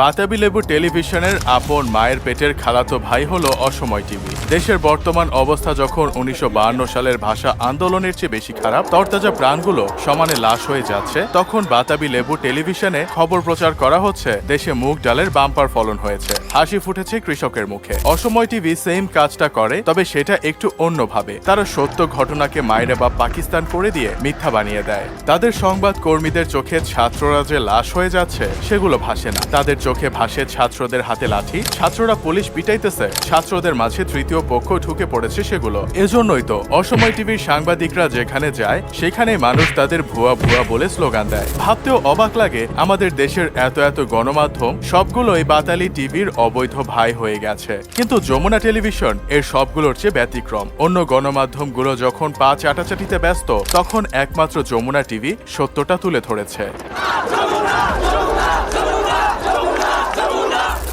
বাতাবি লেবু টেলিভিশনের আপন মায়ের পেটের খালাতো ভাই হলো অসময় টিভি। দেশের বর্তমান অবস্থা যখন উনিশশো সালের ভাষা আন্দোলনের চেয়ে বেশি খারাপ, তরতাজা প্রাণগুলো সমানে লাশ হয়ে যাচ্ছে, তখন বাতাবি লেবু টেলিভিশনে খবর প্রচার করা হচ্ছে, দেশে মুগ ডালের বাম্পার ফলন হয়েছে, হাসি ফুটেছে কৃষকের মুখে। অসময় টিভি সেম কাজটা করে, তবে সেটা একটু অন্যভাবে। তারা সত্য ঘটনাকে মায়েরা বা পাকিস্তান করে দিয়ে মিথ্যা বানিয়ে দেয়। তাদের সংবাদ কর্মীদের চোখে ছাত্ররা যে লাশ হয়ে যাচ্ছে, সেগুলো ভাসে না। তাদের চোখে ভাসে ছাত্রদের হাতে লাঠি। ছাত্ররা পুলিশ পিটাইতেছে। ছাত্রদের মাঝে তৃতীয় পক্ষ ঢুকে পড়েছে সেগুলো। এজন্যই তো অসময় টিভির সাংবাদিকরা যেখানে যায় সেখানে মানুষ তাদের ভুয়া ভুয়া বলে স্লোগান দেয়। ভাবতেও অবাক লাগে, আমাদের দেশের এত এত গণমাধ্যম, সবগুলোই বাতালি টিভির অবৈধ ভাই হয়ে গেছে। কিন্তু যমুনা টেলিভিশন এর সবগুলোর চেয়ে ব্যতিক্রম। অন্য গণমাধ্যমগুলো যখন পা চাটাচাটিতে ব্যস্ত, তখন একমাত্র যমুনা টিভি সত্যটা তুলে ধরেছে।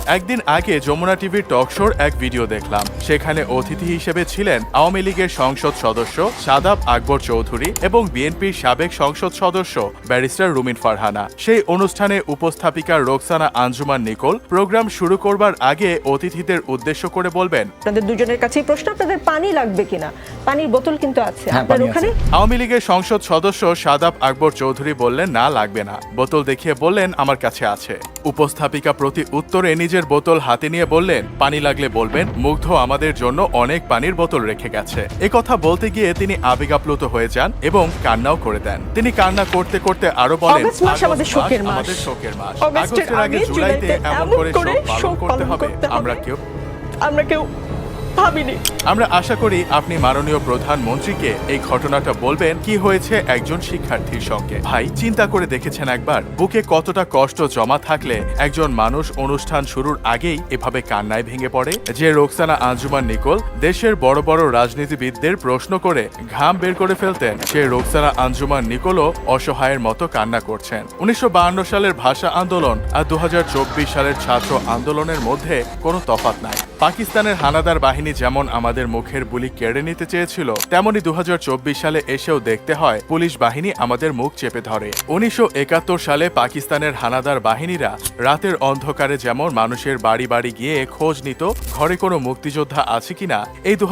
একদিন আগে যমুনা টিভির টক শোর এক ভিডিও দেখলাম। সেখানে অতিথি হিসেবে ছিলেন আওয়ামী লীগের সংসদ সদস্য সাদাব আকবর চৌধুরী এবং বিএনপির সাবেক সংসদ সদস্য ব্যারিস্টার রুমিন ফারহানা। সেই অনুষ্ঠানে উপস্থাপিকা রোকসানা আঞ্জুমান নিকোল প্রোগ্রাম শুরু করবার আগে অতিথিদের উদ্দেশ্য করে বলবেন আপনাদের দুজনের কাছেই প্রশ্ন আপনাদের পানি লাগবে কিনা? পানির বোতল কিন্তু আছে। হ্যাঁ, আপনার ওখানে? আওয়ামী লীগের সংসদ সদস্য সাদাব আকবর চৌধুরী বললেন না লাগবে না। বোতল দেখিয়ে বললেন আমার কাছে আছে। উপস্থাপিকা প্রতি উত্তরে নিজের বোতল হাতে নিয়ে বললেন পানি লাগলে বলবেন মুগ্ধ আমাদের জন্য অনেক পানির বোতল রেখে গেছে এ কথা বলতে গিয়ে তিনি আবেগাপ্লুত হয়ে যান এবং কান্নাও করে দেন তিনি কান্না করতে করতে আরও বলেন আমাদের শোকের মাস। আগস্টের আগে জুলাইতে এমন করে শোক পালন করতে হবে। আমরা কেউ আমরা কেউ ভাবিনি। আমরা আশা করি আপনি মাননীয় প্রধানমন্ত্রীকে এই ঘটনাটা বলবেন, কি হয়েছে একজন শিক্ষার্থীর সঙ্গে। ভাই, চিন্তা করে দেখেছেন একবার, বুকে কতটা কষ্ট জমা থাকলে একজন মানুষ অনুষ্ঠান শুরুর আগেই এভাবে কান্নায় ভেঙে পড়ে? যে রোকসানা আঞ্জুমান নিকোল, দেশের বড় বড় রাজনীতিবিদদের প্রশ্ন করে ঘাম বের করে ফেলতেন, সে রোকসানা আঞ্জুমান নিকোলও অসহায়ের মতো কান্না করছেন। উনিশশো সালের ভাষা আন্দোলন আর দু হাজার চব্বিশ সালের ছাত্র আন্দোলনের মধ্যে কোনো তফাৎ নাই। পাকিস্তানের হানাদার বাহিনী যেমন আমাদের মুখের বুলি কেড়ে নিতে চেয়েছিল, তেমনি দু হাজার চব্বিশ সালে এসেও দেখতে হয় পুলিশ বাহিনী আমাদের মুখ চেপে ধরে। উনিশশো সালে পাকিস্তানের হানাদার বাহিনীরা রাতের অন্ধকারে যেমন মানুষের বাড়ি বাড়ি গিয়ে খোঁজ নিত, ঘরে কোনো মুক্তিযোদ্ধা আছে কিনা, এই দু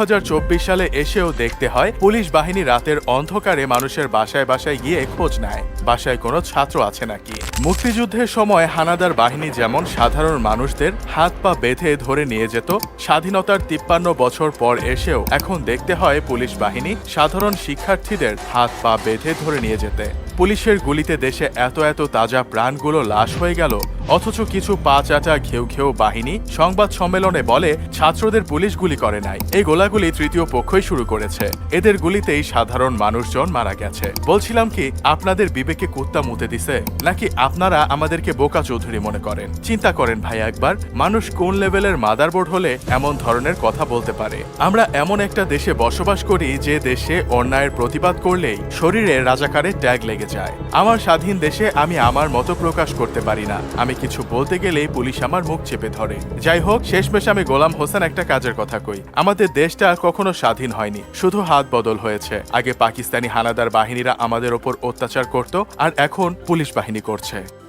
সালে এসেও দেখতে হয় পুলিশ বাহিনী রাতের অন্ধকারে মানুষের বাসায় বাসায় গিয়ে খোঁজ নেয়। বাসায় কোনো ছাত্র আছে নাকি? মুক্তিযুদ্ধের সময় হানাদার বাহিনী যেমন সাধারণ মানুষদের হাত পা বেঁধে ধরে নিয়ে যেত, স্বাধীনতার তিপ্পান্ন বছর পর এসেও এখন দেখতে হয় পুলিশ বাহিনী সাধারণ শিক্ষার্থীদের হাত পা বেঁধে ধরে নিয়ে যেতে। পুলিশের গুলিতে দেশে এত এত তাজা প্রাণগুলো লাশ হয়ে গেল, অথচ কিছু পা চাটা ঘেউ ঘেউ বাহিনী সংবাদ সম্মেলনে বলে ছাত্রদের পুলিশ গুলি করে নাই। এই গোলাগুলি তৃতীয় পক্ষই শুরু করেছে। এদের গুলিতেই সাধারণ মানুষজন মারা গেছে। বলছিলাম কি, আপনাদের বিবেকে কুত্তা মুতে দিছে? নাকি আপনারা আমাদেরকে বোকা চৌধুরী মনে করেন? চিন্তা করেন ভাই একবার, মানুষ কোন লেভেলের মাদারবোর্ড হলে এমন ধরনের কথা বলতে পারে? আমরা এমন একটা দেশে বসবাস করি যে দেশে অন্যায়ের প্রতিবাদ করলেই শরীরে রাজাকারের ট্যাগ লেগে যায়। আমার স্বাধীন দেশে আমি আমার মতো প্রকাশ করতে পারি না। আমি কিছু বলতে গেলেই পুলিশ আমার মুখ চেপে ধরে। যাই হোক, শেষমেশ আমি গোলাম হোসেন একটা কাজের কথা কই। আমাদের দেশটা কখনো স্বাধীন হয়নি। শুধু হাত বদল হয়েছে। আগে পাকিস্তানি হানাদার বাহিনীরা আমাদের ওপর অত্যাচার করত আর এখন পুলিশ বাহিনী করছে।